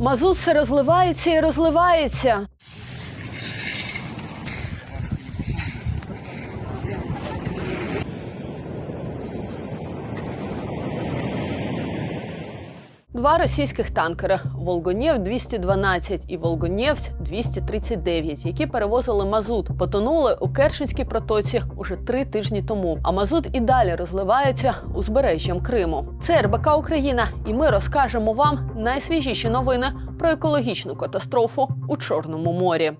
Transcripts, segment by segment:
Мазут все розливається і розливається. Два російських танкери Волгонєв 212 і Волгонєвць 239, які перевозили мазут, потонули у Керченській протоці уже три тижні тому. А мазут і далі розливається узбережжям Криму. Це РБК Україна, і ми розкажемо вам найсвіжіші новини про екологічну катастрофу у Чорному морі.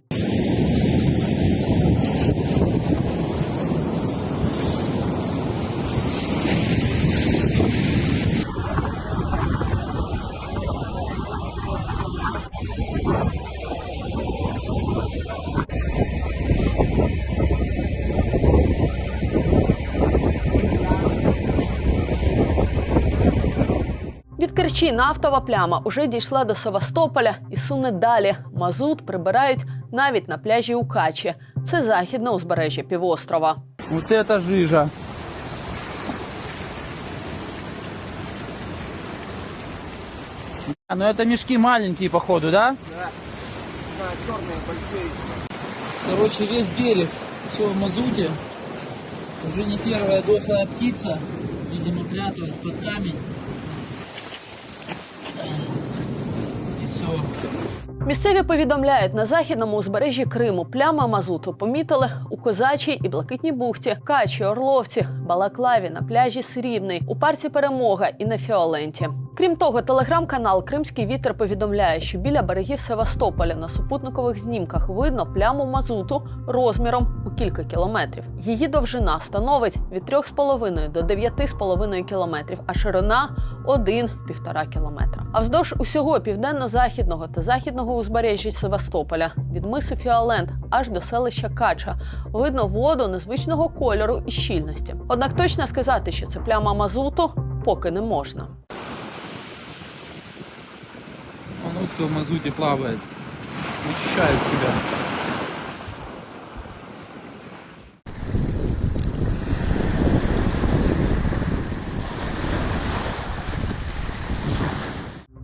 Від Керчі нафтова пляма уже дійшла до Севастополя і суне далі. Мазут прибирають навіть на пляжі у Качі. Це західне узбережжя півострова. Вот это жижа. А, ну это мешки маленькие, походу, да? Да, черные большие. Короче, весь берег, все в мазуте. Уже не первая дохлая птица. Видимо, пряталась под камень. И. Місцеві повідомляють, на західному узбережжі Криму пляма мазуту помітили у Козачій і Блакитній бухті, Качі, Орловці, Балаклаві, на пляжі Срібний, у парці Перемога і на Фіоленті. Крім того, телеграм-канал Кримський вітер повідомляє, що біля берегів Севастополя на супутникових знімках видно пляму мазуту розміром у кілька кілометрів. Її довжина становить від 3,5 до 9,5 кілометрів, а ширина 1,5 кілометра. А вздовж усього південно-західного та західного узбережжя Севастополя від мису Фіолент аж до селища Кача видно воду незвичного кольору і щільності. Однак точно сказати, що це пляма мазуту, поки не можна. Он кто в мазуте плавает. Очищает себя.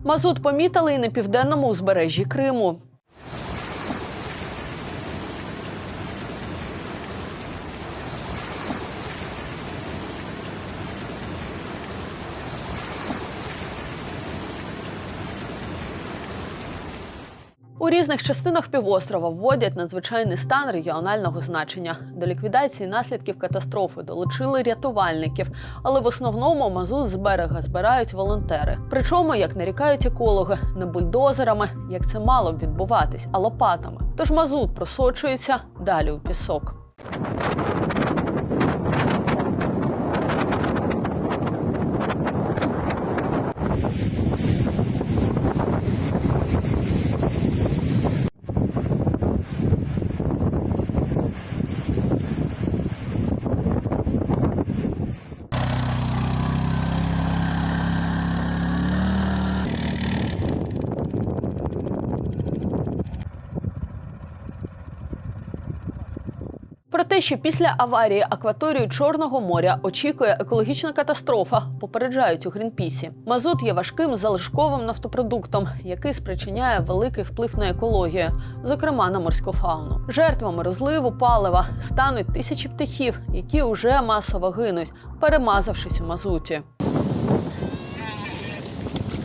Мазут помітили і на південному узбережжі Криму. У різних частинах півострова вводять надзвичайний стан регіонального значення. До ліквідації наслідків катастрофи долучили рятувальників, але в основному мазут з берега збирають волонтери. Причому, як нарікають екологи, не бульдозерами, як це мало б відбуватись, а лопатами. Тож мазут просочується далі у пісок. Те, що після аварії акваторію Чорного моря очікує екологічна катастрофа, попереджають у Грінпісі. Мазут є важким залишковим нафтопродуктом, який спричиняє великий вплив на екологію, зокрема на морську фауну. Жертвами розливу палива стануть тисячі птахів, які уже масово гинуть, перемазавшись у мазуті.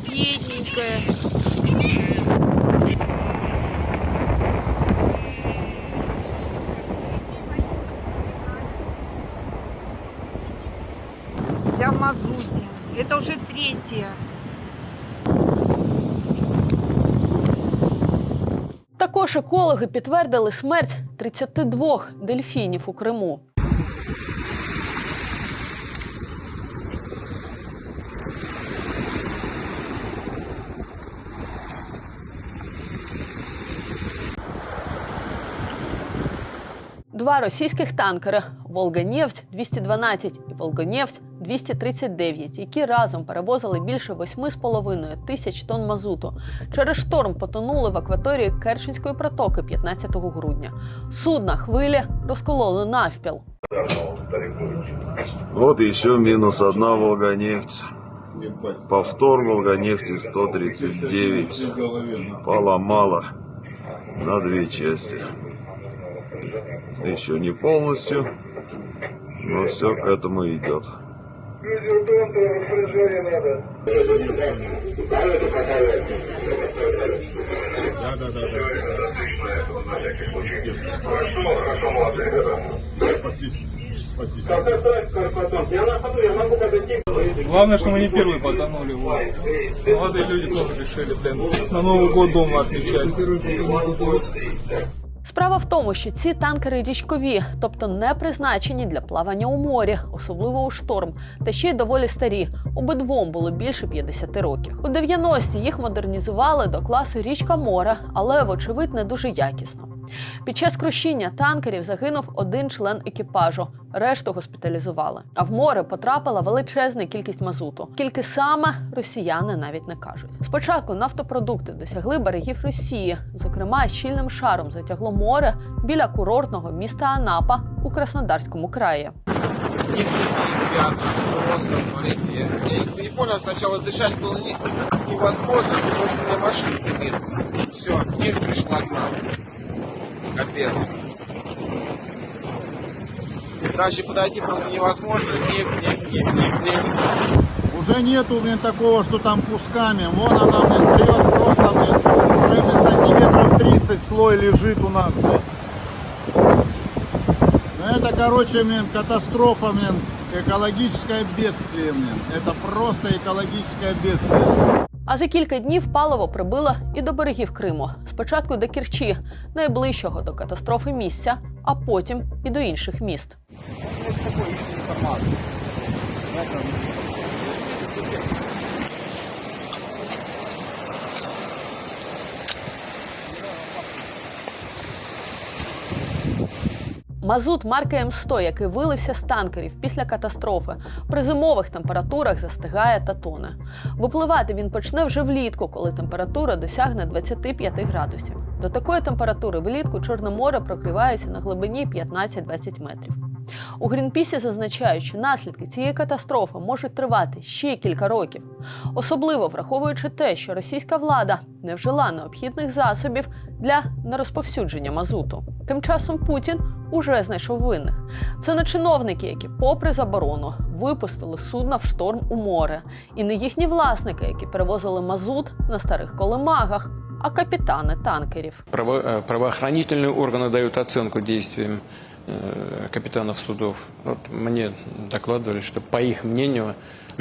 Бедненькая. Мазуте. Это уже третье. Також екологи підтвердили смерть 32 дельфінів у Криму. Два російських танкери Волганєвць 212 і Волганєвць 239, які разом перевозили більше 8,5 тисяч тонн мазуту. Через шторм потонули в акваторії Керченської протоки 15 грудня. Судна хвилі розкололи навпіл. Вот еще минус одна Волгонефть. Повтор Волгонефти 139 поломало на две части. Еще не полностью, но все к этому идет. Главное, что мы не первые потонули. Вот. Молодые люди тоже решили, блин, на Новый год дома отмечать. Справа в тому, що ці танкери річкові, тобто не призначені для плавання у морі, особливо у шторм, та ще й доволі старі. Обидвом було більше 50 років. У 90-ті їх модернізували до класу річка море, але вочевидь не дуже якісно. Під час крушіння танкерів загинув один член екіпажу, решту госпіталізували. А в море потрапила величезна кількість мазуту. Скільки саме росіяни навіть не кажуть. Спочатку нафтопродукти досягли берегів Росії, зокрема, щільним шаром затягло море біля курортного міста Анапа у Краснодарському краї. ребята, просто, смотрите, я, я не понял, сначала дышать было не- невозможно, потому что у меня машина дымит. Все, нефть пришла к нам. Капец. Дальше подойти просто невозможно. Нефть, нефть, нефть, нефть, нефть. Уже нету, блин, такого, что там кусками. Вон она, блин, вперед просто, блин, уже, блин, сантиметров 30 слой лежит у нас, блин. Ну, это, короче, блин, катастрофа, блин, экологическое бедствие, блин. Это просто экологическое бедствие. А за кілька днів паливо прибило і до берегів Криму. Спочатку до Керчі, найближчого до катастрофи місця, а потім і до інших міст. Мазут марки М100, який вилився з танкерів після катастрофи, при зимових температурах застигає та тоне. Випливати він почне вже влітку, коли температура досягне 25 градусів. До такої температури влітку Чорне море прогрівається на глибині 15-20 метрів. У Грінпісі зазначають, що наслідки цієї катастрофи можуть тривати ще кілька років, особливо враховуючи те, що російська влада не вжила необхідних засобів для нерозповсюдження мазуту. Тим часом Путін уже знайшов винних. Це не чиновники, які, попри заборону, випустили судна в шторм у море, і не їхні власники, які перевозили мазут на старих колемагах, а капітани танкерів. Право- э, правоохранительные органы дают оценку действиям э, капитанов судов. Вот мне докладывали, что по их мнению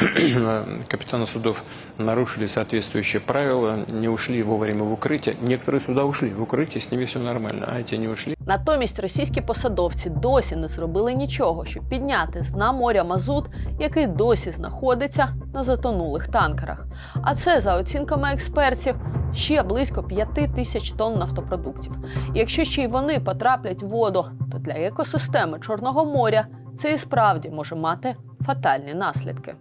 капитаны судов нарушили соответствующие правила, не ушли вовремя в укрытие. Некоторые суда ушли в укрытие, с ними все нормально, а эти не ушли. Натомість російські посадовці досі не зробили нічого, щоб підняти з дна моря мазут, який досі знаходиться на затонулих танкерах. А це, за оцінками експертів, ще близько 5 тисяч тонн нафтопродуктів. І якщо ще й вони потраплять в воду, то для екосистеми Чорного моря це і справді може мати фатальні наслідки.